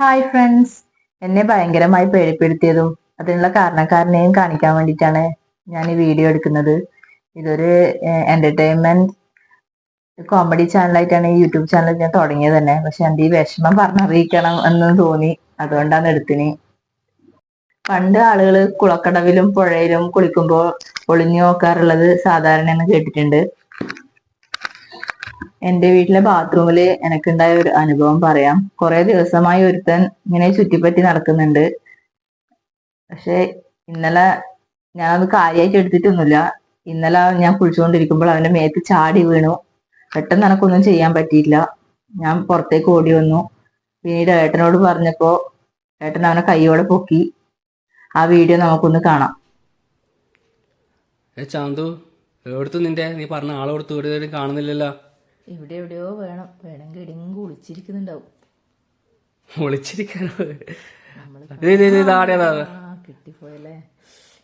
Hi friends എന്നെ ഭയങ്കരമായി പേടിപ്പെടുത്തിയതും അതിനുള്ള കാരണക്കാരനെയും കാണിക്കാൻ വേണ്ടിയിട്ടാണ് ഞാൻ ഈ വീഡിയോ എടുക്കുന്നത്. ഇതൊരു എന്റർടൈൻമെന്റ് കോമഡി ചാനലായിട്ടാണ് ഈ യൂട്യൂബ് ചാനൽ ഞാൻ തുടങ്ങിയത് തന്നെ. പക്ഷെ എന്റെ ഈ വിഷമം പറഞ്ഞറിയിക്കണം എന്ന് തോന്നി. അതുകൊണ്ടാണ് എടുത്തിന്. പണ്ട് ആളുകൾ കുളക്കടവിലും പുഴയിലും കുളിക്കുമ്പോൾ ഒളിഞ്ഞു നോക്കാറുള്ളത് സാധാരണ എന്ന് കേട്ടിട്ടുണ്ട്. എന്റെ വീട്ടിലെ ബാത്റൂമിൽ എനിക്കുണ്ടായ ഒരു അനുഭവം പറയാം. കുറെ ദിവസമായി ഒരുത്തൻ ഇങ്ങനെ ചുറ്റിപ്പറ്റി നടക്കുന്നുണ്ട്. പക്ഷെ ഇന്നലെ ഞാൻ ഞാനത് കാര്യമായിട്ട് എടുത്തിട്ടൊന്നുമില്ല. ഇന്നലെ ഞാൻ കുളിച്ചുകൊണ്ടിരിക്കുമ്പോൾ അവന്റെ മേത്ത് ചാടി വീണു. പെട്ടെന്ന് എനക്കൊന്നും ചെയ്യാൻ പറ്റിയില്ല. ഞാൻ പുറത്തേക്ക് ഓടി വന്നു. പിന്നീട് ഏട്ടനോട് പറഞ്ഞപ്പോ ഏട്ടൻ അവനെ കൈയോടെ പൊക്കി. ആ വീഡിയോ നമുക്കൊന്ന് കാണാം. ഏ ചാന്തു എവിടുത്തു നിന്റെ? നീ പറഞ്ഞ ആളെ കൊടുത്ത് ഇവിടെ കാണുന്നില്ലല്ലോ. ഇവിടെ എവിടെയോ വേണം. വേണമെങ്കിൽ എവിടെയെങ്കിലും ഒളിച്ചിരിക്കുന്നുണ്ടാവും ഒളിച്ചിരിക്കാനോ കിട്ടിപ്പോയല്ലേ.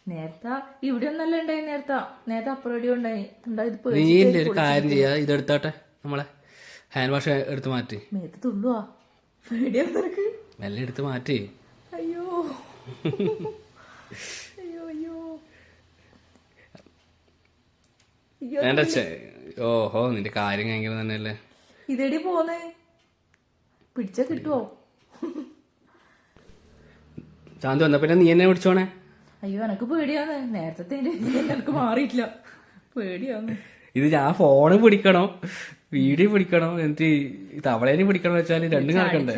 നേരത്തെ ഇവിടെ ഒന്നല്ല ഉണ്ടായി നേരത്തെ. നേരത്തെ അപ്പുറം ഉണ്ടായി. നീ ഒരു കാര്യം ചെയ്യാ. ഇതെടുത്താട്ടെ നമ്മളെ ഹാൻഡ് വാഷ് എടുത്ത് മാറ്റി. മേത്ത് തുള്ളുവാ. പേടിയാ നിനക്ക്. മെല്ലെ എടുത്ത് മാറ്റി. അയ്യോ. അയ്യോ അയ്യോ. വേണ്ട ഓഹോ നിന്റെ കാര്യം ഭയങ്കര തന്നെയല്ലേ? ഇതെടി പോന്നേ? പിടിച്ച കിട്ടുവോ? ശാന്തി വന്ന പിന്നെ നീ എന്നെ പിടിച്ചോണേ അയ്യോ എനക്ക് പേടിയാന്ന്. നേരത്തെ എനിക്ക് മാറിയിട്ടില്ല. പേടിയാന്ന്. ഇത് ഞാൻ ഫോണ് പിടിക്കണോ വീഡിയോ പിടിക്കണോ എന്നിട്ട് തവളേനെ പിടിക്കണോ വെച്ചാൽ രണ്ടും കണക്കണ്ടേ.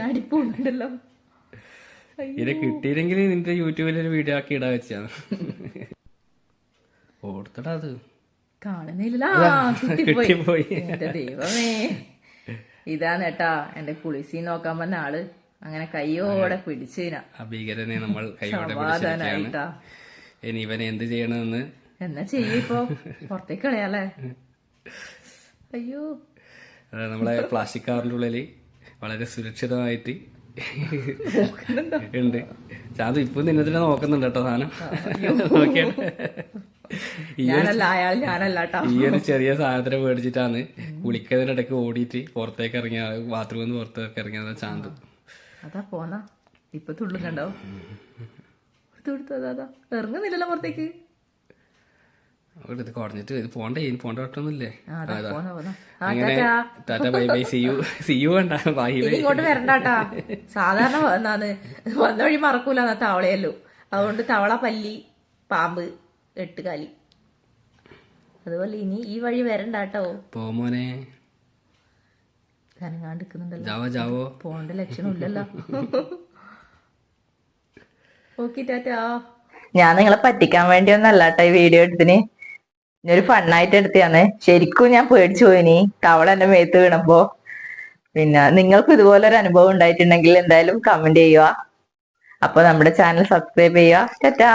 ഇത് കിട്ടിയില്ലെങ്കിൽ നിന്റെ യൂട്യൂബിൽ ഒരു വീഡിയോ ആക്കി ഇടാ വെച്ചാണ് ഓർത്തടാ അത്. കാണുന്നില്ല കിട്ടിപ്പോയി എന്റെ ദൈവമേ. ഇതാണ് ഏട്ടാ എന്റെ കുളിസി നോക്കാൻ വന്ന ആൾ. അങ്ങനെ കയ്യോടെ പിടിച്ചതിനാ നമ്മൾ കൈയോടെ ഇനി ഇവനെ എന്ത് ചെയ്യണമെന്ന്? എന്നാ ചെയ്യിപ്പോ പുറത്തേക്ക് കളയാലേ അയ്യോ. നമ്മളെ പ്ലാസ്റ്റിക് കാറിന്റെ ഉള്ളിൽ വളരെ സുരക്ഷിതമായിട്ട് ഉണ്ട്. ചാതു ഇപ്പൊ നിന്നെ തന്നെ നോക്കുന്നുണ്ട് കേട്ടോ സാധനം. ഈ ഒരു- ചെറിയ സാധനത്തിനെ മേടിച്ചിട്ടാണ് കുളിക്കുന്നതിന്റെ ഇടയ്ക്ക് ഓടിയിട്ട് പുറത്തേക്ക് ഇറങ്ങിയ ബാത്റൂമിൽ നിന്ന് പുറത്തേക്ക് ഇറങ്ങിയതാ ചാന്തു. അതാ പോന്നാ. ഇപ്പൊ തുള്ളുന്നുണ്ടാവും. ഇറങ്ങുന്നില്ലല്ലോ പുറത്തേക്ക്. ഇത് കുറഞ്ഞിട്ട് ഇത് പോണ്ടേ ഇനി പോണ്ട വട്ടൊന്നുമില്ലേ അങ്ങനെ Tata. Bye bye see you see you വേണ്ട ബൈ ബൈ. ഇങ്ങോട്ട് വരണ്ടാട്ടാ. സാധാരണ വന്നാന്ന് വന്ന വഴി മറക്കൂല എന്നാ തവളയല്ലോ. അതുകൊണ്ട് തവള പല്ലി പാമ്പ് എട്ടുകാലി അതുപോലെ ഇനി ഈ വഴി വരണ്ടാട്ടോ. പോമോനെ കനങ്ങാണ്ട് നിൽക്കുന്നുണ്ടല്ലോ. ജാവോ ജാവോ. പോണ്ട ലക്ഷണം ഇല്ലല്ലോ. ഓക്കെ ടാറ്റാ. ഞാൻ നിങ്ങളെ പറ്റിക്കാൻ വേണ്ടിയൊന്നല്ല കേട്ടോ ഈ വീഡിയോ എടുത്തിന്. ഞാൻ ഒരു ഫണ്ണായിട്ട് എടുത്തതാണ് ശരിക്കും ഞാൻ പേടിച്ചു പോയിനി തവള എന്റെ മേത്ത് വീണപ്പോ. പിന്നെ നിങ്ങൾക്ക് ഇതുപോലൊരു അനുഭവം ഉണ്ടായിട്ടുണ്ടെങ്കിൽ എന്തായാലും കമന്റ് ചെയ്യുക. അപ്പൊ നമ്മുടെ ചാനൽ സബ്സ്ക്രൈബ് ചെയ്യുക. ടാറ്റാ!